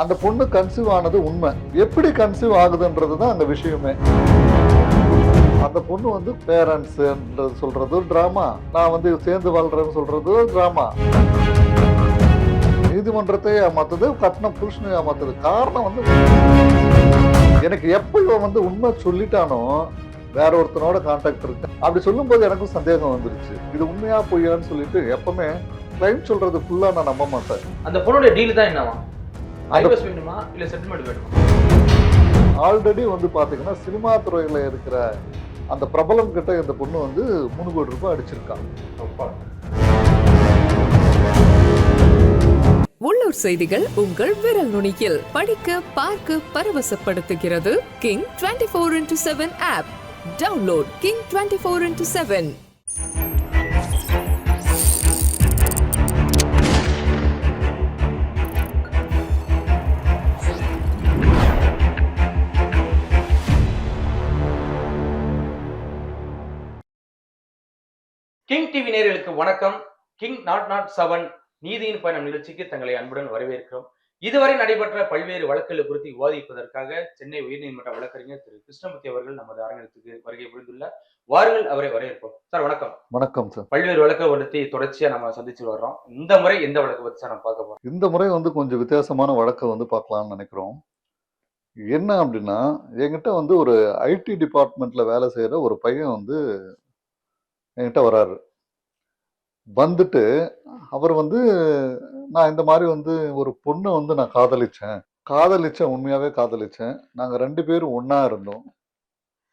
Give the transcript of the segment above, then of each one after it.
அந்த பொண்ணு கன்சீவ் ஆனது உண்மை. எப்படி கன்சீவ் ஆகுதுன்றது தான் அந்த விஷயமே. அந்த பொண்ணு வந்து பேரண்ட்ஸ் சொல்றது டிராமா நான் வந்து சேர்ந்து வாழ்றேன்னு சொல்றது டிராமா நீதிமன்றத்தை ஏமாத்துது கட்டின புருஷனை ஏமாத்துது. காரணம் வந்து எனக்கு எப்போ இவன் வந்து உண்மை சொல்லிட்டானோ வேற ஒருத்தனோட கான்டாக்ட் இருக்கு. அப்படி சொல்லும்போது எனக்கும் சந்தேகம் வந்துருச்சு. இது உண்மையா பொய்யான்னு சொல்லிட்டு எப்பவுமே கிளைண்ட் சொல்றது ஃபுல்லா நான் நம்ப மாட்டேன். அந்த பொண்ணுடைய டீல் தான் என்னவா? ஐவஸ் வேணுமா? இல்ல செட்டில்மெண்ட் வேணுமா? ஆல்ரெடி வந்து பாத்தீங்கன்னா சினிமா துறையில இருக்கிற அந்த பிரபலம் கிட்ட இந்த பொண்ணு வந்து மூணு கோடி ரூபாய் அடிச்சிருக்கான் உள்ளூர் செய்திகள் உங்கள் விரல் நுனியில். படிக்க பார்க்க பரவசப்படுத்துகிறது King twenty four into seven app download King twenty four into seven King TV நேயர்களுக்கு வணக்கம். கிங் நாட் நாட் செவன் நீதியின் பயணம் நிகழ்ச்சிக்கு தங்களை அன்புடன் வரவேற்கிறோம். இதுவரை நடைபெற்ற பல்வேறு வழக்குகள் குறித்து விவாதிப்பதற்காக சென்னை உயர்நீதிமன்ற வழக்கறிஞர் திரு கிருஷ்ணமூர்த்தி அவர்கள் நமது அரங்கத்துக்கு வருகை புரிந்துள்ளார் வாருங்கள் அவரை வரவேற்போம். சார் வணக்கம். வணக்கம் சார் பல்வேறு வழக்கை பற்றி தொடர்ச்சியா நம்ம சந்திச்சு வர்றோம். இந்த முறை எந்த வழக்கு பற்றி சார் நம்ம பார்க்க போறோம்? இந்த முறை வந்து கொஞ்சம் வித்தியாசமான வழக்கை வந்து பார்க்கலாம்னு நினைக்கிறோம். என்ன அப்படின்னா என்கிட்ட வந்து ஒரு ஐடி டிபார்ட்மெண்ட்ல வேலை செய்யற ஒரு பையன் வந்து என்கிட்ட வராரு வந்துட்டு அவர் வந்து நான் இந்த மாதிரி வந்து ஒரு பொண்ணை வந்து நான் காதலிச்சேன். காதலிச்சேன் உண்மையாவே காதலிச்சேன். நாங்க ரெண்டு பேரும் ஒண்ணா இருந்தோம்.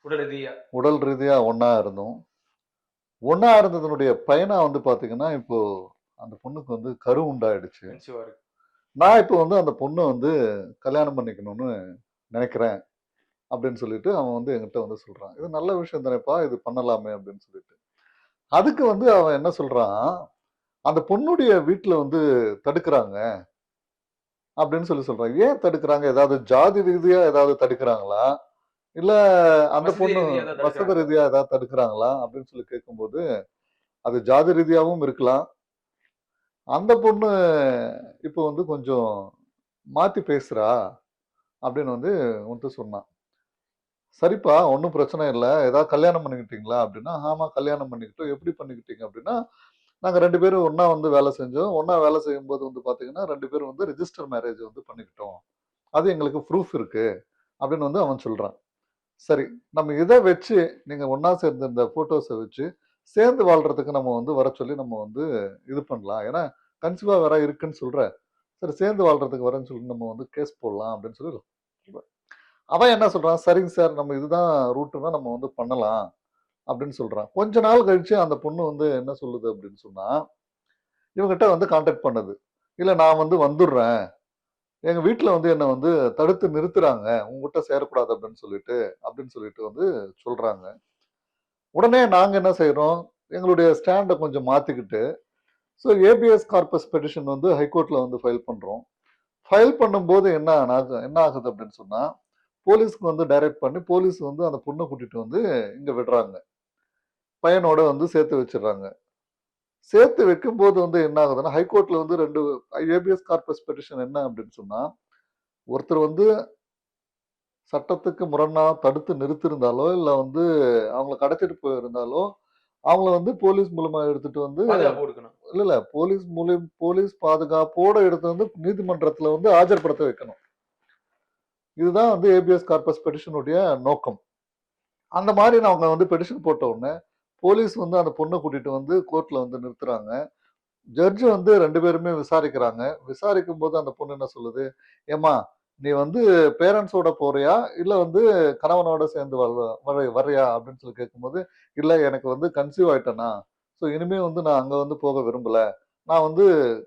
உடல் ரீதியா? உடல் ரீதியா ஒண்ணா இருந்தோம். ஒண்ணா இருந்ததனுடைய பயனா வந்து பாத்தீங்கன்னா இப்போ அந்த பொண்ணுக்கு வந்து கரு உண்டாயிடுச்சு. நான் இப்போ வந்து அந்த பொண்ணை வந்து கல்யாணம் பண்ணிக்கணும்னு நினைக்கிறேன். அப்படின்னு சொல்லிட்டு அவன் வந்து என்கிட்ட வந்து சொல்றான். இது நல்ல விஷயம் தானேப்பா இது பண்ணலாமே அப்படின்னு சொல்லிட்டு. அதுக்கு வந்து அவன் என்ன சொல்றான்? அந்த பொண்ணுடைய வீட்டுல வந்து தடுக்கிறாங்க அப்படின்னு சொல்லி சொல்றான் ஏன் தடுக்கிறாங்க? ஏதாவது ஜாதி ரீதியா ஏதாவது தடுக்கிறாங்களா? இல்ல அந்த பொண்ணு வசதி? ரீதியா ஏதாவது தடுக்கிறாங்களா? அப்படின்னு சொல்லி கேட்கும்போது அது ஜாதி ரீதியாவும் இருக்கலாம். அந்த பொண்ணு இப்போ வந்து கொஞ்சம் மாத்தி பேசுறா அப்படின்னு வந்து உன்ட்டு சொன்னான். சரிப்பா ஒன்றும் பிரச்சனை இல்லை. ஏதாவது கல்யாணம் பண்ணிக்கிட்டீங்களா அப்படின்னா ஆமாம் கல்யாணம் பண்ணிக்கிட்டோம். எப்படி பண்ணிக்கிட்டீங்க அப்படின்னா நாங்கள் ரெண்டு பேரும் ஒன்றா வந்து வேலை செஞ்சோம். ஒன்றா வேலை செய்யும்போது வந்து பார்த்தீங்கன்னா ரெண்டு பேரும் வந்து ரிஜிஸ்டர் மேரேஜ் வந்து பண்ணிக்கிட்டோம். அது எங்களுக்கு ப்ரூஃப் இருக்குது அப்படின்னு வந்து அவன் சொல்கிறான் சரி நம்ம இதை வச்சு நீங்கள் ஒன்றா சேர்ந்த இந்த ஃபோட்டோஸை வச்சு சேர்ந்து வாழ்றதுக்கு நம்ம வந்து வர சொல்லி நம்ம வந்து இது பண்ணலாம். ஏன்னா கன்சீவா வேற இருக்குன்னு சொல்கிற சரி சேர்ந்து வாழ்றதுக்கு வரேன்னு சொல்லி நம்ம வந்து கேஸ் போடலாம் அப்படின்னு சொல்லி அவன் என்ன சொல்றான்? சரிங்க சார் நம்ம இதுதான் ரூட்டுனா நம்ம வந்து பண்ணலாம் அப்படின்னு சொல்றான். கொஞ்ச நாள் கழிச்சு அந்த பொண்ணு வந்து என்ன சொல்லுது அப்படின்னு சொன்னா இவங்கிட்ட வந்து காண்டாக்ட் பண்ணுது. இல்லை நான் வந்து வந்துடுறேன். எங்கள் வீட்டில் வந்து என்னை வந்து தடுத்து நிறுத்துறாங்க. உங்ககிட்ட சேரக்கூடாது அப்படின்னு சொல்லிட்டு அப்படின்னு சொல்லிட்டு வந்து சொல்கிறாங்க உடனே நாங்கள் என்ன செய்கிறோம் எங்களுடைய ஸ்டாண்டை கொஞ்சம் மாற்றிக்கிட்டு ஸோ ஏபிஎஸ் கார்பஸ் பெட்டிஷன் வந்து ஹைகோர்ட்டில் வந்து ஃபைல் பண்ணுறோம் ஃபைல் பண்ணும்போது என்ன என்ன ஆகுது அப்படின்னு சொன்னால் போலீஸ்க்கு வந்து டைரக்ட் பண்ணி போலீஸ் வந்து அந்த பொண்ணை கூட்டிட்டு வந்து இங்க விடுறாங்க. பையனோட வந்து சேர்த்து வச்சிடுறாங்க. சேர்த்து வைக்கும்போது வந்து என்ன ஆகுதுன்னா ஹைகோர்ட்ல வந்து ரெண்டு ஏபிஎஸ் கார்பஸ் பெட்டிஷன் என்ன அப்படின்னு சொன்னா ஒருத்தர் வந்து சட்டத்துக்கு முரணா தடுத்து நிறுத்திருந்தாலோ இல்ல வந்து அவங்கள கடத்திட்டு போயிருந்தாலோ அவங்கள வந்து போலீஸ் மூலமா எடுத்துட்டு வந்து இல்ல இல்ல போலீஸ் மூலியம் போலீஸ் பாதுகாப்போட எடுத்து வந்து நீதிமன்றத்துல வந்து ஆஜர்படுத்த வைக்கணும். இதுதான் வந்து ஏபிஎஸ் கார்பஸ் பெட்டிஷனுடைய நோக்கம். அந்த மாதிரி அவங்க வந்து பெட்டிஷன் போட்ட உடனே போலீஸ் வந்து அந்த பொண்ணை கூட்டிட்டு வந்து கோர்ட்ல வந்து நிறுத்துறாங்க. ஜட்ஜ் வந்து ரெண்டு பேருமே விசாரிக்கிறாங்க. விசாரிக்கும் போது அந்த பொண்ணு என்ன சொல்லுது? ஏமா நீ வந்து பேரண்ட்ஸோட போறியா? இல்லை வந்து கணவனோட சேர்ந்து வர- வர வர்றியா? அப்படின்னு சொல்லி கேட்கும்போது இல்லை எனக்கு வந்து கன்சீவ் ஆயிட்டேனா? ஸோ இனிமே வந்து நான் அங்கே வந்து போக விரும்பல. நான் வந்து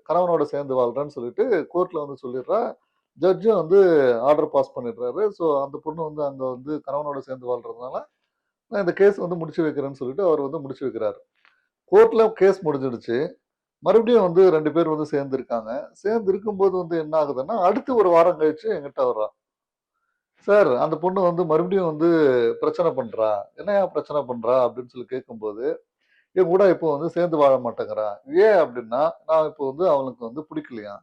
கணவனோட சேர்ந்து வாழ்றேன்னு சொல்லிட்டு கோர்ட்ல வந்து சொல்லிடுறா. ஜட்ஜும் வந்து ஆர்டர் பாஸ் பண்ணிடுறாரு. ஸோ அந்த பொண்ணு வந்து அங்கே வந்து கணவனோட சேர்ந்து வாழ்றதுனால நான் இந்த கேஸ் வந்து முடிச்சு வைக்கிறேன்னு சொல்லிட்டு அவர் வந்து முடிச்சு வைக்கிறாரு. கோர்ட்ல கேஸ் முடிஞ்சிடுச்சு. மறுபடியும் வந்து ரெண்டு பேர் வந்து சேர்ந்து இருக்காங்க. சேர்ந்து இருக்கும்போது வந்து என்ன ஆகுதுன்னா அடுத்து ஒரு வாரம் கழிச்சு எங்கிட்ட வர்றா. சார் அந்த பொண்ணு வந்து மறுபடியும் வந்து பிரச்சனை பண்றா. என்னையா பிரச்சனை பண்றா? அப்படின்னு சொல்லி கேட்கும்போது என் கூட இப்போ வந்து சேர்ந்து வாழ மாட்டேங்கிறா. ஏன் அப்படின்னா நான் இப்போ வந்து அவனுக்கு வந்து பிடிக்கலையா?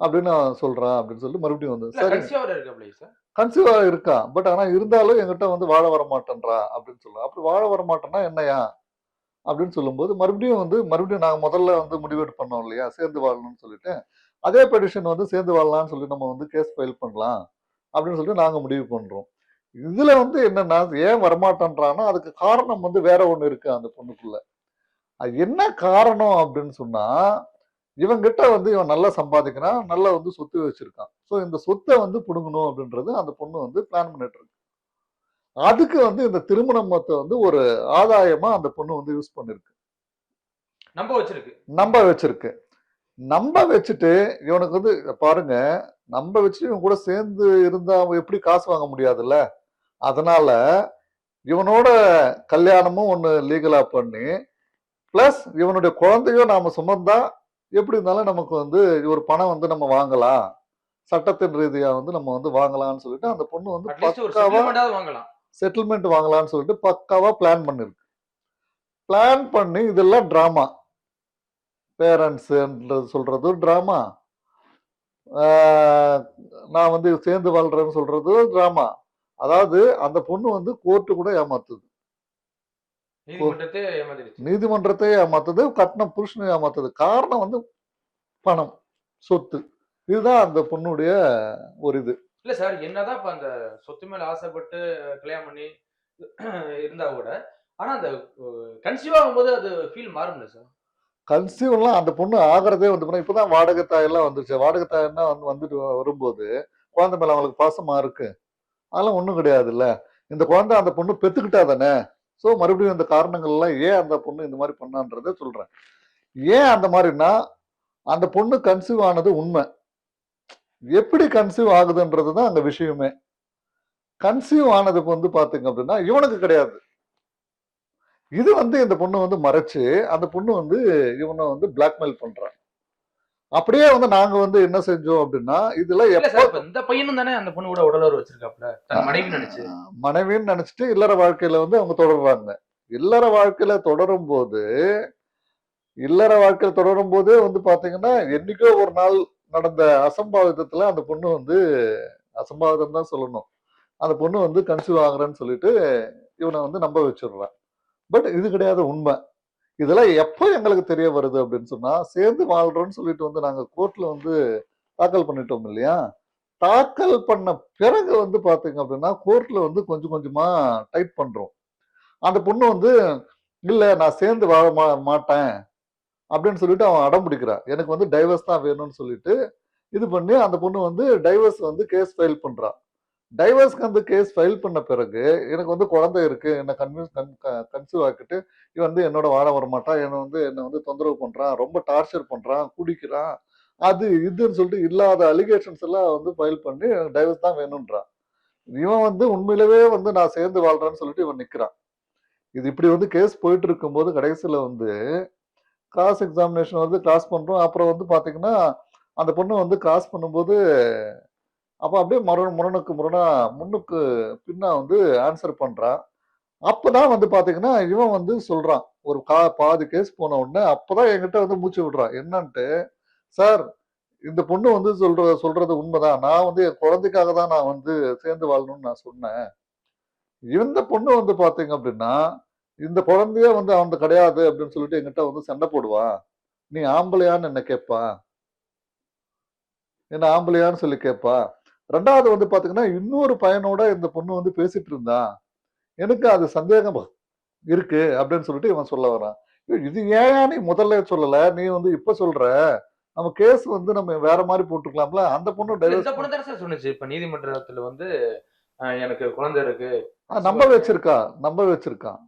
அப்படின்னு அவன் சொல்றான் அப்படின்னு சொல்லிட்டு மறுபடியும் வந்து சரி. இருக்கு கன்சீவா இருக்கான் பட் ஆனா இருந்தாலும் என்கிட்ட வந்து வாழ வர மாட்டேன்றா அப்படின்னு சொல்லுவான். அப்படி வாழ வர மாட்டேன்னா என்னையா? அப்படின்னு சொல்லும்போது மறுபடியும் வந்து மறுபடியும் நாங்க முதல்ல வந்து முடிவெடு பண்ணோம் இல்லையா? சேர்ந்து வாழணும்னு சொல்லிட்டு அதே பெடிஷன் வந்து சேர்ந்து வாழலாம்னு சொல்லி நம்ம வந்து கேஸ் ஃபைல் பண்ணலாம் அப்படின்னு சொல்லிட்டு நாங்க முடிவு பண்றோம். இதுல வந்து என்னன்னா ஏன் வரமாட்டேன்றான்னா அதுக்கு காரணம் வந்து வேற ஒண்ணு இருக்கு அந்த பொண்ணுக்குள்ள. அது என்ன காரணம் அப்படின்னு சொன்னா இவங்கிட்ட வந்து இவன் நல்லா சம்பாதிக்கிறான் நல்லா வந்து சொத்து வச்சிருக்கான். ஸோ இந்த சொத்தை வந்து பிடுங்கணும் அப்படின்றது அந்த பொண்ணு வந்து பிளான் பண்ணிட்டு இருக்கு அதுக்கு வந்து இந்த திருமணத்தை வந்து ஒரு ஆதாயமா அந்த பொண்ணு வந்து யூஸ் பண்ணிருக்கு. நம்ப வச்சிருக்கு. நம்ப வச்சிருக்கு. நம்ப வச்சுட்டு இவனுக்கு வந்து பாருங்க நம்ப வச்சுட்டு இவன் கூட சேர்ந்து இருந்தா எப்படி காசு வாங்க முடியாதுல்ல? அதனால இவனோட கல்யாணமும் ஒண்ணு லீகலா பண்ணி பிளஸ் இவனுடைய குழந்தையும் நாம சுமந்தா எப்படி இருந்தாலும் நமக்கு வந்து ஒரு பணம் வந்து நம்ம வாங்கலாம். சட்டத்தின் ரீதியா வந்து நம்ம வந்து வாங்கலாம்னு சொல்லிட்டு அந்த பொண்ணு வந்து பக்காவா வாங்கலாம். செட்டில்மெண்ட் வாங்கலாம்னு சொல்லிட்டு பக்காவா பிளான் பண்ணிருக்கு. பிளான் பண்ணி இதெல்லாம் டிராமா பேரண்ட்ஸ்ன்றது சொல்றது டிராமா நான் வந்து சேர்ந்து வாழ்றேன்னு சொல்றது டிராமா அதாவது அந்த பொண்ணு வந்து கோர்ட்டு கூட ஏமாத்துது. நீதிமன்றத்தை ஏமாத்துது கட்டின புருஷனை ஏமாத்துது. காரணம் வந்து பணம் சொத்து. இதுதான் அந்த பொண்ணுடைய ஒரு இது. இல்ல சார் என்னதான் இப்ப அந்த சொத்து மேல ஆசைப்பட்டு கல்யாணம் பண்ணி இருந்தா கூட ஆனா அந்த கன்சீவ் ஆகும்போது அது ஃபீல் மாறும்ல சார்? கன்சீவ்லாம் அந்த பொண்ணு ஆகிறதே வந்து இப்பதான் வாடகை தாயெல்லாம் வந்துருச்சு. வாடகை தாயன்னா வந்து வந்துட்டு வரும்போது குழந்தை மேல அவங்களுக்கு பாசமா இருக்கு. அதெல்லாம் ஒண்ணும் கிடையாது இல்ல இந்த குழந்தை அந்த பொண்ணு பெத்துக்கிட்டா தானே? ஸோ மறுபடியும் இந்த காரணங்கள் எல்லாம் ஏன் அந்த பொண்ணு இந்த மாதிரி பண்ணான்றதை சொல்கிறேன் ஏன் அந்த மாதிரின்னா அந்த பொண்ணு கன்சீவ் ஆனது உண்மை. எப்படி கன்சீவ் ஆகுதுன்றது தான் அந்த விஷயமே. கன்சீவ் ஆனதுக்கு வந்து பார்த்தீங்க அப்படின்னா இவனுக்கு கிடையாது. இது வந்து இந்த பொண்ணு வந்து மறைச்சு அந்த பொண்ணு வந்து இவனை வந்து பிளாக்மெயில் பண்ணுறான் அப்படியே வந்து நாங்க வந்து என்ன செஞ்சோம் அப்படின்னா இதுல இந்த பையனும் தானே அந்த பொண்ணு கூட உடலுறவு வச்சிருக்காப்ல மனைவி நினைச்சு. மனைவின்னு நினைச்சிட்டு இல்லற வாழ்க்கையில வந்து அவங்க தொடர்றாங்க. இல்லற வாழ்க்கையில தொடரும் போது இல்லற வாழ்க்கையில தொடரும் போதே வந்து பாத்தீங்கன்னா என்னைக்கோ ஒரு நாள் நடந்த அசம்பாவிதத்துல அந்த பொண்ணு வந்து அசம்பாவிதம் தான் சொல்லணும். அந்த பொண்ணு வந்து கன்சீவ் ஆகுறேன்னு சொல்லிட்டு இவனை வந்து நம்ப வச்சிடுறான் பட் இது கிடையாது உண்மை. இதெல்லாம் எப்போ எங்களுக்கு தெரிய வருது அப்படின்னு சொன்னா சேர்ந்து வாழ்றோம்னு சொல்லிட்டு வந்து நாங்க கோர்ட்ல வந்து தாக்கல் பண்ணிட்டோம் இல்லையா? தாக்கல் பண்ண பிறகு வந்து பாத்தீங்க அப்படின்னா கோர்ட்ல வந்து கொஞ்சம் கொஞ்சமா டைட் பண்றோம். அந்த பொண்ணு வந்து இல்ல நான் சேர்ந்து வாழ மா மாட்டேன் அப்படின்னு சொல்லிட்டு அவன் அடம் பிடிக்கிறான் எனக்கு வந்து டைவர்ஸ் தான் வேணும்னு சொல்லிட்டு இது பண்ணி அந்த பொண்ணு வந்து டைவர்ஸ் வந்து கேஸ் ஃபைல் பண்றான் டைவர்ஸ்க்கு வந்து கேஸ் ஃபைல் பண்ண பிறகு எனக்கு வந்து குழந்தை இருக்கு என்னை கன்வின்ஸ் கன்சீவ் ஆக்கிட்டு இவன் வந்து என்னோட வாழ வர மாட்டான் என்னை வந்து என்னை வந்து தொந்தரவு பண்றான் ரொம்ப டார்ச்சர் பண்றான் குடிக்கிறான் அது இதுன்னு சொல்லிட்டு இல்லாத அலிகேஷன்ஸ் எல்லாம் வந்து ஃபைல் பண்ணி டைவர்ஸ் தான் வேணும்ன்றான். இவன் வந்து உண்மையிலவே வந்து நான் சேர்ந்து வாழ்றேன்னு சொல்லிட்டு இவன் நிற்கிறான் இது இப்படி வந்து கேஸ் போயிட்டு இருக்கும்போது கடைசியில் வந்து கிராஸ் எக்ஸாமினேஷன் வந்து கிராஸ் பண்ணுறோம் அப்புறம் வந்து பார்த்தீங்கன்னா அந்த பொண்ணு வந்து கிராஸ் பண்ணும்போது அப்போ அப்படியே மரண முரணுக்கு முரணா முன்னுக்கு பின்னா வந்து ஆன்சர் பண்ணுறான் அப்போ தான் வந்து பார்த்தீங்கன்னா இவன் வந்து சொல்கிறான் ஒரு கா பாதி கேஸ் போன உடனே அப்பதான் என்கிட்ட வந்து மூச்சு விடுறான் என்னன்ட்டு சார் இந்த பொண்ணு வந்து சொல்ற சொல்றது உண்மைதான் நான் வந்து என் குழந்தைக்காக தான் நான் வந்து சேர்ந்து வாழணும்னு நான் சொன்னேன். இந்த பொண்ணு வந்து பார்த்தீங்க அப்படின்னா இந்த குழந்தைய வந்து அவன் கிடையாது அப்படின்னு சொல்லிட்டு என்கிட்ட வந்து சண்டை போடுவான் நீ ஆம்பளையான்னு என்ன கேட்பா என்ன ஆம்பளையான்னு சொல்லி கேட்பா ரெண்டாவது வந்து பாத்தீங்கன்னா இன்னொரு பையனோட இந்த பொண்ணு வந்து பேசிட்டு இருந்தா எனக்கு அது சந்தேகம் இருக்கு அப்படின்னு சொல்லிட்டு இவன் சொல்ல வரான் இது ஏன் நீ முதல்ல சொல்லல? நீ வந்து இப்ப சொல்ற? நம்ம கேஸ் வந்து நம்ம வேற மாதிரி போட்டுக்கலாம்ல? அந்த பொண்ணு டைவர்ஸ் பொண்ணு தானே சார் சொன்னுச்சு. இப்ப நீதிமன்றத்துல வந்து எனக்கு குழந்தை இருக்கு. நம்ப வச்சிருக்கா நம்ப வச்சிருக்கான்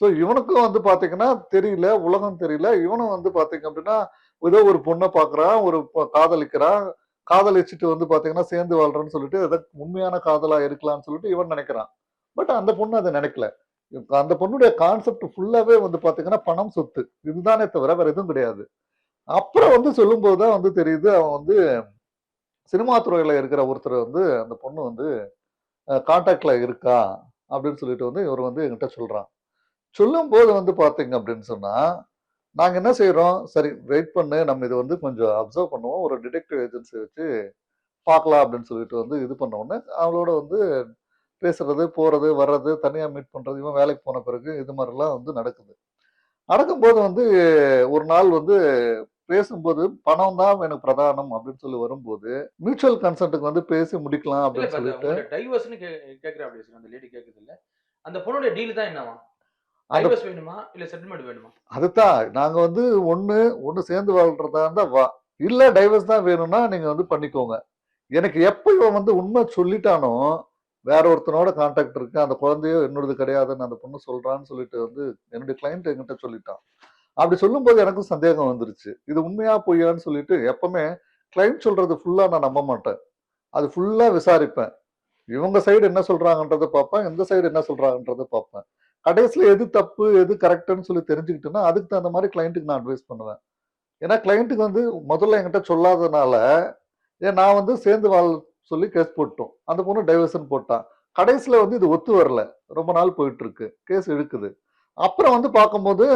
சோ இவனுக்கும் வந்து பாத்தீங்கன்னா தெரியல உலகம் தெரியல. இவனும் வந்து பாத்தீங்க அப்படின்னா ஏதோ ஒரு பொண்ணை பாக்குறான் ஒரு காதலிக்கிறான். காதலிச்சுட்டு வந்து பாத்தீங்கன்னா சேர்ந்து வாழ்றேன்னு சொல்லிட்டு அதை உண்மையான காதலா இருக்கலாம்னு சொல்லிட்டு இவன் நினைக்கிறான். பட் அந்த பொண்ணு அதை நினைக்கல. அந்த பொண்ணுடைய கான்செப்ட் ஃபுல்லாவே வந்து பாத்தீங்கன்னா பணம் சொத்து. இதுதானே தவிர வேற எதுவும் கிடையாது. அப்புறம் வந்து சொல்லும்போது தான் வந்து தெரியுது அவன் வந்து சினிமா துறையில இருக்கிற ஒருத்தர் வந்து அந்த பொண்ணு வந்து கான்டாக்ட்ல இருக்கா? அப்படின்னு சொல்லிட்டு வந்து இவர் வந்து என்கிட்ட சொல்றான். சொல்லும்போது வந்து பாத்தீங்க அப்படின்னு சொன்னா நாங்க என்ன செய்றோம், சரி வெயிட் பண்ணு. நம்ம இத வந்து கொஞ்சம் அப்சர்வ் பண்ணுவோம். ஒரு டிடெக்டிவ் ஏஜென்சி வச்சு பார்க்கலாம் அப்படின்னு சொல்லிட்டு வந்து இது பண்ண உடனே, அவளோட வந்து பேசுறது, போறது, வர்றது, தனியா மீட் பண்றது, இவன் வேலைக்கு போன பிறகு இது மாரிலாம் வந்து நடக்குது. நடக்கும்போது வந்து ஒரு நாள் வந்து பேசும்போது, "பணம் தான் எனக்கு பிரதானம்" அப்படின்னு சொல்லி வரும்போது, மியூச்சுவல் கன்சென்ட்க்கு வந்து பேசி முடிக்கலாம் அப்படின்னு சொல்லிட்டு கே கேட்கிறேன் அப்படி. அந்த லேடி கேட்குது இல்ல. அந்த பொண்ணுடைய டீல் தான் என்னவாம்? டைவர்ஸ் வேணுமா? இல்ல செட்டில்மென்ட் வேணுமா? அதுதான். நாங்க வந்து ஒண்ணு ஒண்ணு சேர்ந்து வாழ்றதா இருந்தா வா. இல்ல டைவர்ஸ் தான் வேணும்னா நீங்க வந்து பண்ணிக்கோங்க. எனக்கு எப்ப இவன் வந்து உண்மை சொல்லிட்டானோ, வேற ஒருத்தனோட கான்டாக்ட் இருக்கு. அந்த குழந்தையோ என்னோடது கிடையாதுன்னு அந்த பொண்ணு சொல்றான்னு சொல்லிட்டு வந்து என்னுடைய கிளையன்ட் என்கிட்ட சொல்லிட்டான். அப்படி சொல்லும்போது எனக்கும் சந்தேகம் வந்துருச்சு. இது உண்மையா பொய்யான்னு சொல்லிட்டு எப்பவுமே கிளையன்ட் சொல்றது ஃபுல்லா நான் நம்ப மாட்டேன். அது ஃபுல்லா விசாரிப்பேன். இவங்க சைடு என்ன சொல்றாங்கன்றத பார்ப்பேன். இந்த சைடு என்ன சொல்றாங்கன்றத பார்ப்பேன். கடைசியில் எது தப்பு, எது கரெக்டுன்னு சொல்லி தெரிஞ்சுக்கிட்டேன்னா, அதுக்கு தகுந்த மாதிரி கிளைண்ட்டுக்கு நான் அட்வைஸ் பண்ணுவேன். ஏன்னா கிளைண்ட்டுக்கு வந்து முதல்ல என்கிட்ட சொல்லாதனால, ஏன் நான் வந்து சேர்ந்து வாழ் சொல்லி கேஸ் போட்டோம். அந்த பொண்ணு டைவர்ஷன் போட்டான் கடைசியில் வந்து இது ஒத்து வரல. ரொம்ப நாள் போயிட்டு இருக்கு. கேஸ் இழுக்குது. அப்புறம் வந்து பார்க்கும்போது,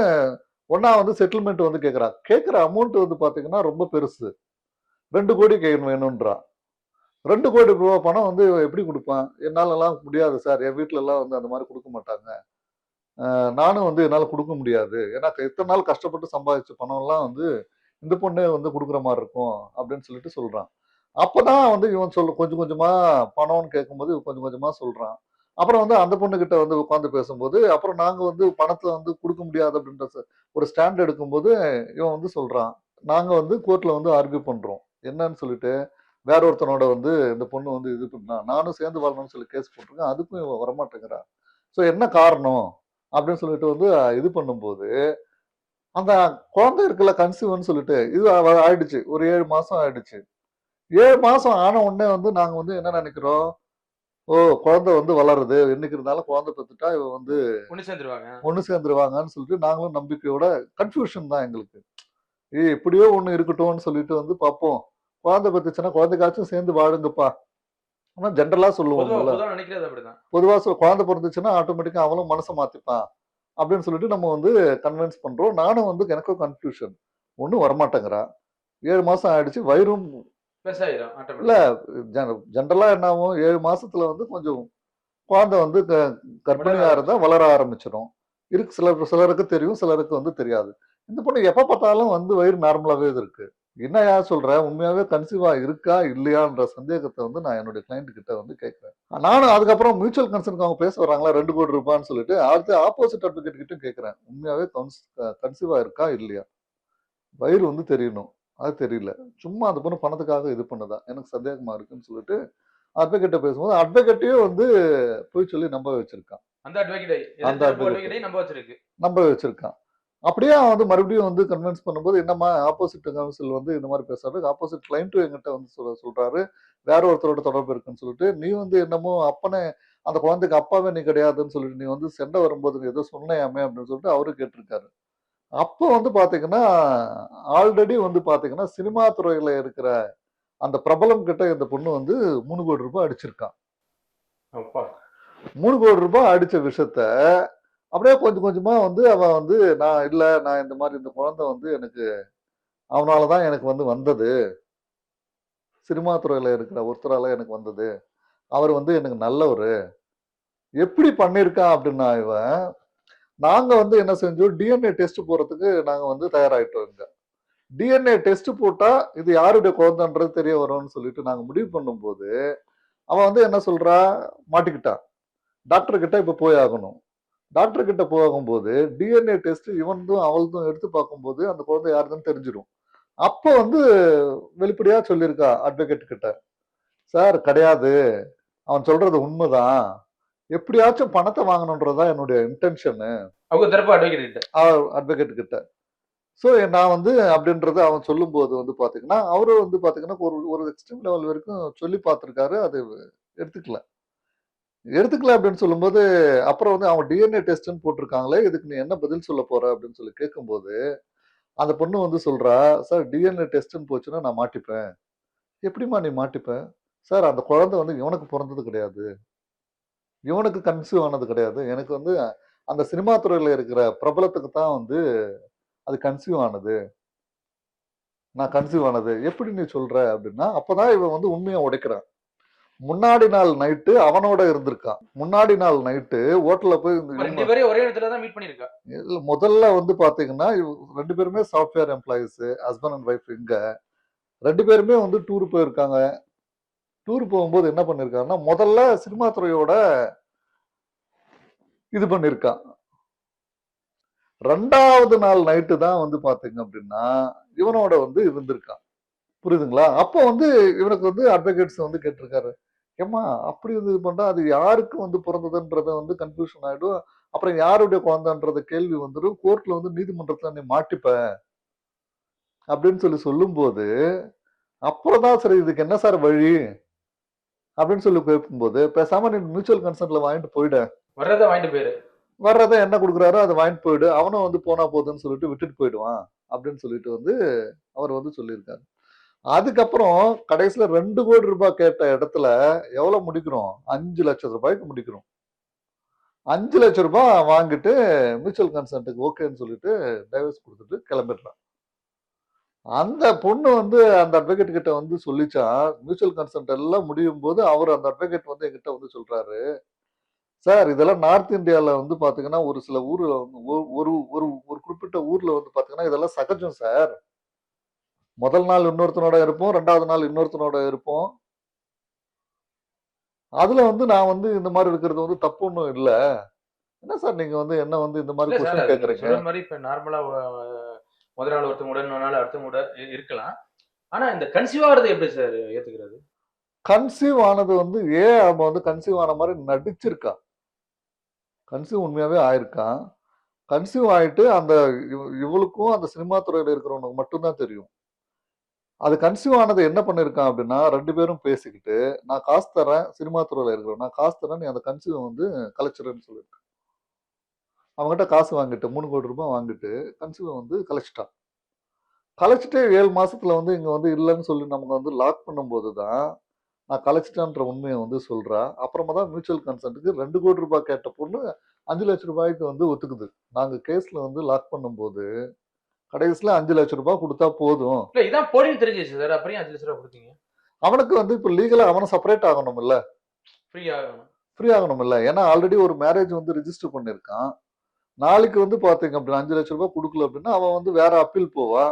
ஒன்றா வந்து செட்டில்மெண்ட் வந்து கேட்குறா கேட்குற அமௌண்ட் வந்து பார்த்தீங்கன்னா ரொம்ப பெருசு. ரெண்டு 2,00,00,000 கேன் வேணும்ன்றா. 2,00,00,000 ரூபா பணம் வந்து எப்படி கொடுப்பான் என்னாலலாம் முடியாது சார். என் வீட்டிலலாம் வந்து அந்த மாதிரி கொடுக்க மாட்டாங்க. நானும் வந்து என்னால் கொடுக்க முடியாது. ஏன்னா எத்தனை நாள் கஷ்டப்பட்டு சம்பாதிச்ச பணம்லாம் வந்து இந்த பொண்ணே வந்து கொடுக்குற மாதிரி இருக்கும் அப்படின்னு சொல்லிட்டு அப்போ தான் வந்து இவன் சொல் கொஞ்சம் கொஞ்சமாக பணம்னு கேட்கும்போது கொஞ்சம் கொஞ்சமாக சொல்கிறான் அப்புறம் வந்து அந்த பொண்ணுக்கிட்ட வந்து உட்காந்து பேசும்போது, அப்புறம் நாங்கள் வந்து பணத்தை வந்து கொடுக்க முடியாது அப்படின்ற ஒரு ஸ்டாண்ட் எடுக்கும்போது, இவன் வந்து சொல்கிறான் நாங்கள் வந்து கோர்ட்டில் வந்து ஆர்கியூ பண்ணுறோம் என்னன்னு சொல்லிட்டு, வேற ஒருத்தனோட வந்து இந்த பொண்ணு வந்து இது பண்ணா. நானும் சேர்ந்து வாழணும்னு சொல்லி கேஸ் போட்டிருக்கேன். அதுக்கும் இவன் வரமாட்டேங்கிறான் ஸோ என்ன காரணம்? அப்படின்னு சொல்லிட்டு வந்து இது பண்ணும்போது, அந்த குழந்தை இருக்குல்ல கன்சீவ்ன்னு சொல்லிட்டு, இது ஆயிடுச்சு. ஒரு 7 மாசம் ஆயிடுச்சு. 7 மாசம் ஆன உடனே வந்து நாங்க வந்து என்ன நெனைக்கிறோம், ஓ! குழந்தை வந்து வளருது. என்னைக்கு இருந்தாலும் குழந்தை பெத்துட்டா இவ வந்து ஒண்ணு சேர்ந்துருவாங்க. ஒண்ணு சேர்ந்துருவாங்கன்னு சொல்லிட்டு நாங்களும் நம்பிக்கையோட கன்ஃப்யூஷன் தான் எங்களுக்கு. ஏய் எப்படியோ ஒண்ணு இருக்கட்டும்னு சொல்லிட்டு வந்து பார்ப்போம். குழந்தை பெத்துச்சுன்னா குழந்தைக்காச்சும் சேர்ந்து வாழுங்கப்பா. ஆனா ஜெனரலா பொதுவா சொல்லுவோம்ல. பொதுவா நினைக்கிறது அப்படிதான். பொதுவா சொ குழந்தை பொறந்துச்சுன்னா ஆட்டோமேட்டிக்கா அவனும் மனச மாத்திப்பான். அப்படின்னு சொல்லிட்டு நம்ம வந்து கன்வின்ஸ் பண்றோம். நானும் வந்து எனக்கும் கன்ஃப்யூஷன். ஒண்ணும் வரமாட்டேங்கிறா. 7 மாசம் ஆயிடுச்சு. வயிறும் இல்ல. ஜென ஜெனரலா என்ன ஆகும் 7 மாசத்துல வந்து கொஞ்சம் குழந்தை வந்து க கர்ப்பிணியா இருந்தா ஆரம்பிச்சுரும். வளர ஆரம்பிச்சுரும். இருக்கு சிலர் சிலருக்கு தெரியும். சிலருக்கு வந்து தெரியாது. இந்த பொண்ணு எப்ப பார்த்தாலும் வந்து வயிறு நார்மலாவே இருக்கு. என்னய்யா சொல்ற? உண்மையாவே கன்சீவா இருக்கா? இல்லையான்ற சந்தேகத்த வந்து நான் என்னுடைய கிளையன்ட் கிட்ட வந்து கேட்கிறேன். நானும் அதுக்கப்புறம் மியூச்சுவல் கன்சர்ன்க்கு அவங்க பேச வர்றாங்களா 2,00,00,000 ரூபான்னு சொல்லிட்டு, அடுத்து ஆப்போசிட் அட்வொகேட் கிட்டயும் கேட்கிறேன். உண்மையாவே கன்சீவா இருக்கா? இல்லையா? வயிறு வந்து தெரியணும். அது தெரியல. சும்மா அந்த பொண்ணு பணத்துக்காக இது பண்ணுதா? எனக்கு சந்தேகமா இருக்குன்னு சொல்லிட்டு, அட்வொகேட்ட பேசும்போது, அட்வொகேட்டையும் வந்து பொய் சொல்லி நம்ப வச்சிருக்கான். அந்த அட்வொகேட் எதிர் அந்த தரப்பு அட்வொகேட். அட்வொகேட்டையும் நம்ப வச்சிருக்கு. நம்ப வச்சிருக்கான். அப்படியே அவன் வந்து மறுபடியும் வந்து கன்வின்ஸ் பண்ணும்போது, என்னம்மா ஆப்போசிட் கவுன்சில் வந்து இந்த மாரி பேசுறாரு. ஆப்போசிட் கிளையன்ட்டும் என்கிட்ட வந்து சொல் சொல்றாரு. வேற ஒருத்தரோட தொடர்பு இருக்குன்னு சொல்லிட்டு, நீ வந்து என்னமோ அப்பனே அந்த குழந்தைக்கு அப்பாவே நீ கிடையாதுன்னு சொல்லிட்டு, நீ வந்து சண்டை வரும்போது நீ ஏதோ சொன்னையாமே அப்படின்னு சொல்லிட்டு அவரும் கேட்டிருக்காரு. அப்போ வந்து பார்த்தீங்கன்னா, ஆல்ரெடி வந்து பார்த்தீங்கன்னா, சினிமா துறையில இருக்கிற அந்த பிரபலம் கிட்ட இந்த பொண்ணு வந்து ரூ. 3,00,00,000 அடிச்சிருக்கான். அப்பா! ரூ. 3,00,00,000 அடிச்ச விஷயத்த, அப்படியே கொஞ்சம் கொஞ்சமாக வந்து அவன் வந்து, நான் இல்லை நான் இந்த மாதிரி இந்த குழந்தை வந்து எனக்கு அவனால தான் எனக்கு வந்து வந்தது. சினிமா துறையில் இருக்கிற ஒருத்தரால் எனக்கு வந்தது. அவர் வந்து எனக்கு நல்லவர் எப்படி பண்ணியிருக்கான் அப்படின்னா இவன், நாங்கள் வந்து என்ன செஞ்சோம், டிஎன்ஏ டெஸ்ட் போடுறதுக்கு நாங்கள் வந்து தயாராகிட்டோம் இங்கே டிஎன்ஏ டெஸ்ட் போட்டால் இது யாருடைய குழந்தைன்றது தெரிய வரும்னு சொல்லிட்டு நாங்கள் முடிவு பண்ணும்போது, அவன் வந்து என்ன சொல்கிறா மாட்டிக்கிட்டான். டாக்டர் இப்போ போய் ஆகணும். டாக்டர் கிட்ட போகும்போது, டிஎன்ஏ டெஸ்ட் இவனதும் அவளதும் எடுத்து பார்க்கும்போது, அந்த குழந்தை யாருதுன்னு தெரிஞ்சிரும். அப்ப வந்து வெளிப்படையா சொல்லியிருக்கா அட்வொகேட் கிட்ட. சார் கிடையாது. அவன் சொல்றது உண்மைதான். எப்படியாச்சும் பணத்த வாங்கணும்ன்றது தான் என்னுடைய இன்டென்ஷனு. அவங்க தரப்பு அட்வொகேட் கிட்ட. ஸோ நான் வந்து அப்படின்றத அவன் சொல்லும்போது வந்து பார்த்தீங்கன்னா, அவரும் வந்து பார்த்தீங்கன்னா, ஒரு ஒரு எக்ஸ்ட்ரீம் லெவல் வரைக்கும் சொல்லி பார்த்துருக்காரு. அது எடுத்துக்கல. எடுத்துக்கல அப்படின்னு சொல்லும்போது, அப்புறம் வந்து அவன் டிஎன்ஏ டெஸ்ட்னு போட்டிருக்காங்களே, இதுக்கு நீ என்ன பதில் சொல்ல போற? அப்படின்னு சொல்லி கேட்கும்போது, அந்த பொண்ணு வந்து சொல்றா, சார் டிஎன்ஏ டெஸ்ட்னு போச்சுன்னா நான் மாட்டிப்பேன். எப்படிம்மா நீ மாட்டிப்பேன் சார் அந்த குழந்தை வந்து இவனுக்கு பிறந்தது கிடையாது. இவனுக்கு கன்சீவ் ஆனது கிடையாது. எனக்கு வந்து அந்த சினிமா துறையில் இருக்கிற பிரபலத்துக்கு தான் வந்து அது கன்சீவ் ஆனது நான் கன்சீவ் ஆனது எப்படி நீ சொல்ற அப்படின்னா அப்போதான் இவன் வந்து உண்மையை உடைக்கிறான் முன்னாடி நாள் நைட்டு அவனோட இருந்திருக்கான். முன்னாடி நாள் நைட்டு ஹோட்டல்ல போய் ரெண்டு பேரையும் ஒரே இடத்துல தான் மீட் பண்ணிருக்கா இல்ல, முதல்ல வந்து பாத்தீங்கன்னா ரெண்டு பேருமே software employees husband and wife இங்க. ரெண்டு பேருமே வந்து டூர் போயிருக்காங்க. டூர் போகும்போது என்ன பண்ணிருக்காங்கன்னா முதல்ல சினிமா துறையோட இது பண்ணிருக்கான். ரெண்டாவது நாள் நைட்டு தான் வந்து பாத்தீங்க அப்படின்னா இவனோட வந்து இருந்திருக்கான். புரியுதுங்களா? அப்போ வந்து இவனுக்கு வந்து அட்வொகேட்ஸ் வந்து கேட்டிருக்காரு. ஏம்மா அப்படி இது பண்ணா அது யாருக்கு வந்து பிறந்ததுன்றத வந்து கன்ஃபியூஷன் ஆயிடும். அப்புறம் யாருடைய குழந்தைன்றத கேள்வி வந்துடும் கோர்ட்ல வந்து நீதிமன்றத்துல நீ மாட்டிப்ப. அப்படின்னு சொல்லி சொல்லும்போது அப்புறம் தான் சரி இதுக்கு என்ன சார் வழி? அப்படின்னு சொல்லி கேட்கும்போது பேசாம நீ மியூச்சுவல் கன்சென்ட்ல வாங்கிட்டு போயிட. வர்றதை வாங்கிட்டு போயிரு வர்றதை என்ன கொடுக்குறாரோ அதை வாங்கிட்டு போயிடு. அவனும் வந்து போனா போதுன்னு சொல்லிட்டு விட்டுட்டு போயிடுவான். அப்படின்னு சொல்லிட்டு வந்து அவர் வந்து சொல்லியிருக்காரு. அதுக்கப்புறம் கடைசியில ரெண்டு கோடி ரூபாய் கேட்ட இடத்துல எவ்வளவு முடிக்கிறோம்? அஞ்சு லட்சம் ரூபாய்க்கு முடிக்கிறோம். அஞ்சு லட்சம் ரூபாய் வாங்கிட்டு மியூச்சுவல் கன்சென்ட்டுக்கு ஓகேன்னு சொல்லிட்டு டைவர்ஸ் கொடுத்துட்டு கிளம்பிடுறான். அந்த பொண்ணு வந்து அந்த அட்வொகேட் கிட்ட வந்து சொல்லிச்சா மியூச்சுவல் கன்சென்ட் எல்லாம் முடியும் போது அவர் அந்த அட்வொகேட் வந்து என்கிட்ட வந்து சொல்றாரு. சார் இதெல்லாம் நார்த் இந்தியாவில் வந்து பார்த்தீங்கன்னா ஒரு சில ஊரில் வந்து ஒரு ஒரு ஒரு ஒரு குறிப்பிட்ட ஊரில் வந்து பார்த்தீங்கன்னா இதெல்லாம் சகஜம் சார். முதல் நாள் இன்னொருத்தனோட இருப்போம் ரெண்டாவது நாள் இன்னொருத்தனோட இருப்போம். அதுல வந்து நான் வந்து இந்த மாதிரி இருக்கிறது வந்து தப்பு ஒன்றும் இல்ல. என்ன சார் நீங்க வந்து என்ன வந்து இந்த மாதிரி கொஸ்டின் கேக்குறீங்க? மாதிரி இப்ப நார்மலா முதல் நாள் ஒருத்தவங்க இன்னொரு நாள் அடுத்தவங்க கூட இ- இருக்கலாம். ஆனா இந்த கன்சீவ் ஆகுறது எப்படி சார் ஏத்துக்கிறது? கன்சீவ் ஆனது வந்து ஏன் அவன் வந்து கன்சீவ் ஆன மாதிரி நடிச்சிருக்கான் கன்சீவ் உண்மையாவே ஆயிருக்கான் கன்சீவ் ஆயிட்டு அந்த இவ- இவளுக்கும் அந்த சினிமா துறையில இருக்கிறவனுக்கு மட்டும்தான் தெரியும். அது கன்சியூவ் ஆனது என்ன பண்ணிருக்கான் அப்படின்னா ரெண்டு பேரும் பேசிக்கிட்டு நான் காசு தரேன் சினிமா துறையில இருக்கிறோம் நான் காசு தரேன் நீ அந்த கன்சியூவ் வந்து கலைச்சிருன்னு சொல்லியிருக்கான். அவங்ககிட்ட காசு வாங்கிட்டு மூணு கோடி ரூபாய் வாங்கிட்டு கன்சியூவ் வந்து கலைச்சிட்டான். கலைச்சிட்டு ஏழு மாசத்துல வந்து இங்க வந்து இல்லைன்னு சொல்லி நமக்கு வந்து லாக் பண்ணும்போது தான் நான் கலைச்சிட்டான்ற உண்மையை வந்து சொல்றா. அப்புறமா தான் மியூச்சுவல் கன்சென்ட்டுக்கு ரெண்டு கோடி ரூபாய் கேட்ட பொண்ணு அஞ்சு லட்சம் ரூபாய்க்கு வந்து ஒத்துக்குது. நாங்கள் கேஸில் வந்து லாக் பண்ணும்போது கடைசியில அஞ்சு லட்சம் ரூபாய் கொடுத்தா போதும். இல்ல இதான் போலின்னு தெரிஞ்சிச்சு சார். அப்புறம் அஞ்சு லட்ச ரூபா கொடுத்தீங்க? அவனுக்கு வந்து இப்ப லீகலா அவனை செப்பரேட் ஆகணும் இல்ல ஃப்ரீ ஆகணும். ஃப்ரீ ஆகணும் இல்ல ஏன்னா ஆல்ரெடி ஒரு மேரேஜ் வந்து ரிஜிஸ்டர் பண்ணிருக்கான். நாளைக்கு வந்து பாத்தீங்க அப்படின்னா அஞ்சு லட்சம் ரூபாய் கொடுக்கல அப்படின்னா அவன் வந்து வேற அப்பீல் போவா.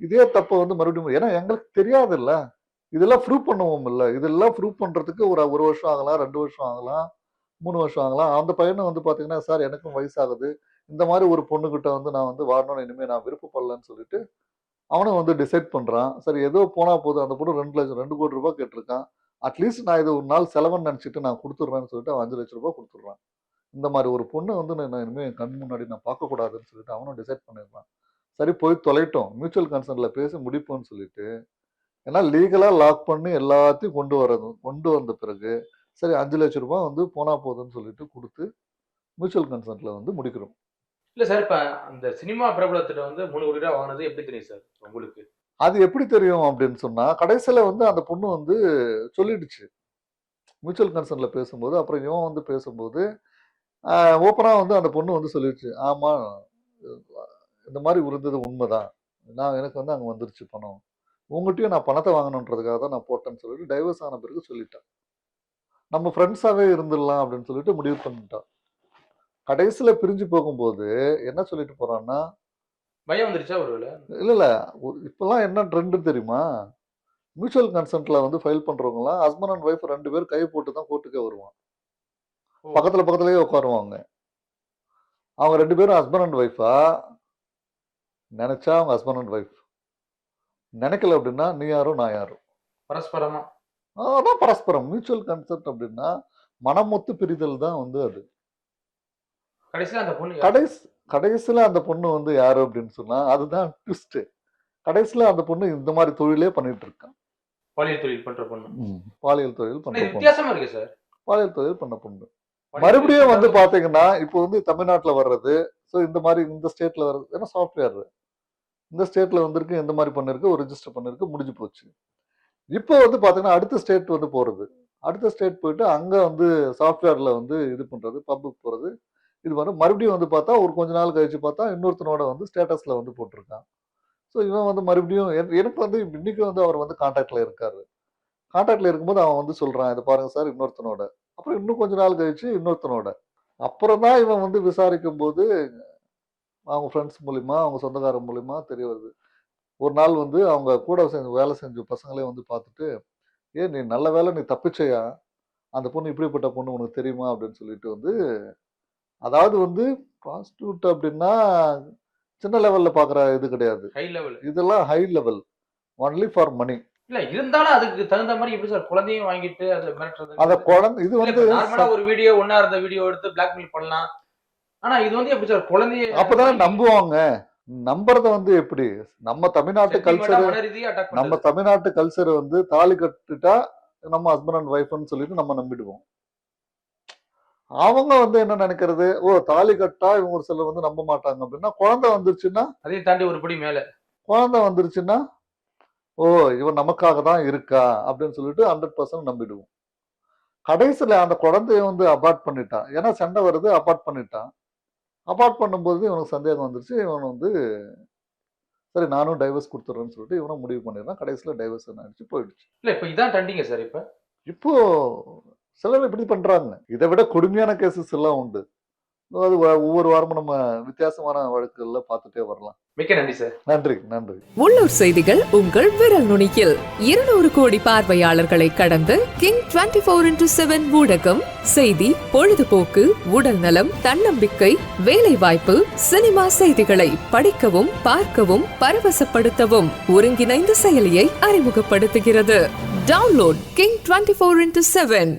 இதே தப்ப வந்து மறுபடியும் ஏன்னா எங்களுக்கு தெரியாது இல்ல இதெல்லாம் ப்ரூவ் பண்ணுவோம் இல்ல இதெல்லாம் ப்ரூவ் பண்றதுக்கு ஒரு ஒரு வருஷம் ஆகலாம் ரெண்டு வருஷம் ஆகலாம் மூணு வருஷம் ஆகலாம். அந்த பையனை வந்து பாத்தீங்கன்னா சார் எனக்கும் வயசாகுது. இந்த மாதிரி ஒரு பொண்ணுக்கிட்ட வந்து நான் வந்து வாழணும்னு இனிமேல் நான் விருப்பப்படலன்னு சொல்லிட்டு அவனும் வந்து டிசைட் பண்ணுறான் சரி ஏதோ போனால் போதும். அந்த பொண்ணு ரெண்டு லட்சம் ரெண்டு கோடி ரூபாய் கேட்டிருக்கான். அட்லீஸ்ட் நான் இது ஒரு நாள் செலவன் நினச்சிட்டு நான் கொடுத்துட்றேன்னு சொல்லிட்டு அவன் அஞ்சு லட்ச ரூபாய் கொடுத்துட்றான். இந்த மாதிரி ஒரு பொண்ணை வந்து நான் இனிமேல் கண் முன்னாடி நான் பார்க்கக்கூடாதுன்னு சொல்லிட்டு அவனும் டிசைட் பண்ணிடுறான். சரி போய் தொலைட்டோம். மியூச்சுவல் கன்சர்னில் பேசி முடிப்போம்னு சொல்லிட்டு ஏன்னா லீகலாக லாக் பண்ணி எல்லாத்தையும் கொண்டு வரது கொண்டு வந்த பிறகு சரி அஞ்சு லட்சம் ரூபாய் வந்து போனா போதும்னு சொல்லிட்டு கொடுத்து மியூச்சுவல் கன்சர்னில் வந்து முடிக்கிறோம். இல்லை சார் இப்போ அந்த சினிமா பிரபலத்திட்ட வந்து மூணு கோடி ரூபா வாங்கினது எப்படி தெரியும் சார் உங்களுக்கு? அது எப்படி தெரியும் அப்படின்னு சொன்னா கடைசியில வந்து அந்த பொண்ணு வந்து சொல்லிடுச்சு. மியூச்சுவல் கன்சர்ன்ல பேசும்போது அப்புறம் இவன் வந்து பேசும்போது ஓப்பனாக வந்து அந்த பொண்ணு வந்து சொல்லிடுச்சு. ஆமாம் இந்த மாதிரி இருந்தது உண்மைதான். நான் எனக்கு வந்து அங்கே வந்துருச்சு பணம். உங்ககிட்டயும் நான் பணத்தை வாங்கணுன்றதுக்காக தான் நான் போட்டேன்னு சொல்லிட்டு டைவர்ஸ் ஆன பிறகு சொல்லிட்டேன். நம்ம ஃப்ரெண்ட்ஸாகவே இருந்துடலாம் அப்படின்னு சொல்லிட்டு முடிவு பண்ணிட்டான் கடைசியில பிரிஞ்சு போகும்போது என்ன சொல்லிட்டு போறான்னா பயம் வந்துருச்சா ஒருவேளை இல்ல இல்ல. இப்பெல்லாம் என்ன ட்ரெண்ட் தெரியுமா? மியூச்சுவல் கன்சென்ட்ல வந்து ஃபைல் பண்றவங்கலாம் ஹஸ்பண்ட் அண்ட் ஒய்ஃப் ரெண்டு பேரும் கை போட்டு தான் கோர்ட்டுக்கே வருவாங்க ஓ. பக்கத்துல பக்கத்துலயே உட்காருவாங்க. அவங்க ரெண்டு பேரும் ஹஸ்பண்ட் அண்ட் ஒய்ஃபா நினைச்சா அவங்க ஹஸ்பண்ட் அண்ட் ஒய்ஃப் நினைக்கல அப்படின்னா நீ யாரோ நான் யாரோ. பரஸ்பரமா. அதான் பரஸ்பரம். மியூச்சுவல் கன்செப்ட் அப்படின்னா மனமொத்து பிரிதல் தான் வந்து அது. கடைசியில அந்த பொண்ணு கடைசி கடைசியில அந்த பொண்ணு வந்து யாரு அப்படின்னு சொன்னா அதுதான் ட்விஸ்ட் கடைசியில அந்த பொண்ணு இந்த மாதிரி தொழிலே பண்ணிட்டு இருக்கான் பாலியல் தொழில் பண்ற பொண்ணு. பாலியல் தொழில் பொண்ணு. வித்தியாசமா இருக்கு சார். பாலியல் தொழில் பண்ண பொண்ணு. மறுபடியும் வந்து பாத்தீங்கன்னா இப்போ வந்து தமிழ்நாட்டுல வர்றது ஸோ இந்த மாதிரி இந்த ஸ்டேட்ல வர்றது ஏன்னா சாஃப்ட்வேர் இந்த ஸ்டேட்ல வந்திருக்கு இந்த மாதிரி பண்ணிருக்கு ஒரு ரெஜிஸ்டர் பண்ணிருக்கு முடிஞ்சு போச்சு. இப்போ வந்து பாத்தீங்கன்னா அடுத்த ஸ்டேட் வந்து போறது. அடுத்த ஸ்டேட் போயிட்டு அங்க வந்து சாஃப்ட்வேர்ல வந்து இது பண்றது பப்புக்கு போறது இது பண்ண மறுபடியும் வந்து பார்த்தா ஒரு கொஞ்ச நாள் கழிச்சு பார்த்தா இன்னொருத்தனோட வந்து ஸ்டேட்டஸில் வந்து போட்டிருக்கான். ஸோ இவன் வந்து மறுபடியும் என்- எனக்கு வந்து இன்னைக்கு வந்து அவர் வந்து கான்டாக்டில் இருக்காரு. கான்டாக்டில் இருக்கும்போது அவன் வந்து சொல்கிறான் இதை பாருங்க சார் இன்னொருத்தனோட. அப்புறம் இன்னும் கொஞ்ச நாள் கழிச்சு இன்னொருத்தனோட. அப்புறம் தான் இவன் வந்து விசாரிக்கும் போது அவங்க ஃப்ரெண்ட்ஸ் மூலிமா அவங்க சொந்தக்காரர் மூலிமா தெரிய வருது. ஒரு நாள் வந்து அவங்க கூட செஞ்சு வேலை செஞ்ச பசங்களே வந்து பார்த்துட்டு ஏ நீ நல்ல வேலை நீ தப்பிச்சையா? அந்த பொண்ணு இப்படிப்பட்ட பொண்ணு உனக்கு தெரியுமா? அப்படின்னு சொல்லிட்டு வந்து அதாவது வந்து ப்ராஸ்டியூட் அப்படின்னா சின்ன லெவல்ல பார்க்குற இது கிடையாது. ஹை லெவல் இதெல்லாம் high level only for money இல்ல இருந்தாலும் அதுக்கு தகுந்த மாதிரி எப்படி சார் குழந்தையும் வாங்கிட்டு அதுல மிரட்டுறது? அந்த குழந்தை இது வந்து நார்மலா ஒரு வீடியோ ஒன்னா இருந்த வீடியோ எடுத்து பிளாக்மெயில் பண்ணலாம். ஆனா இது வந்து எப்படி சார் குழந்தைய அப்பதானே நம்புவாங்க. நம்புறத வந்து எப்படி? நம்ம தமிழ்நாட்டு கல்ச்சர் நம்ம தமிழ்நாட்டு கல்ச்சர் வந்து தாலி கட்டுட்டா நம்ம ஹஸ்பண்ட் அண்ட் ஒய்ஃப்னு சொல்லிட்டு நம்ம நம்பிடுவோம். அவங்க வந்து என்ன நினைக்கிறது? ஓ தாலி கட்டா இவங்க ஒரு சிலர் வந்து நம்ப மாட்டாங்க அப்படின்னா குழந்தை வந்துருச்சுன்னா? அதையும் தாண்டி ஒரு படி மேல. குழந்தை வந்துருச்சுன்னா ஓ இவன் நமக்காக தான் இருக்கா? அப்படின்னு சொல்லிட்டு ஹண்ட்ரட் பர்சன்ட் நம்பிடுவோம். கடைசியில அந்த குழந்தைய வந்து அபார்ட் பண்ணிட்டான் ஏன்னா சண்டை வருது அபார்ட் பண்ணிட்டான் அபார்ட் பண்ணும்போது இவனுக்கு சந்தேகம் வந்துருச்சு. இவன் வந்து சரி நானும் டைவர்ஸ் கொடுத்துட்றேன்னு சொல்லிட்டு இவனும் முடிவு பண்ணிடுறான். கடைசியில் டைவர்ஸ் ஆயிடுச்சு போயிடுச்சு. இல்ல இப்ப இதான் ட்ரெண்டிங்க சார் இப்ப? இப்போ சிலர் இப்படி பண்றாங்க. இதை விட கொடுமையான கேசஸ் எல்லாம் உண்டு. அது ஒவ்வொரு வாரமும் நம்ம வித்தியாசமான வழக்குகள்ல பார்த்துட்டே வரலாம். மிக்க நன்றி சார் நன்றி நன்றி. உள்ளூர் செய்திகள் உங்கள் விரல் நுனியில். இருநூறு கோடி பார்வையாளர்களை கடந்து King twenty four into seven ஊடகம் செய்தி பொழுதுபோக்கு உடல் நலம் தன்னம்பிக்கை வேலை வாய்ப்பு சினிமா செய்திகளை படிக்கவும் பார்க்கவும் பரவசப்படுத்தவும் ஒருங்கிணைந்த செயலியை அறிமுகப்படுத்துகிறது. Download King twenty four into seven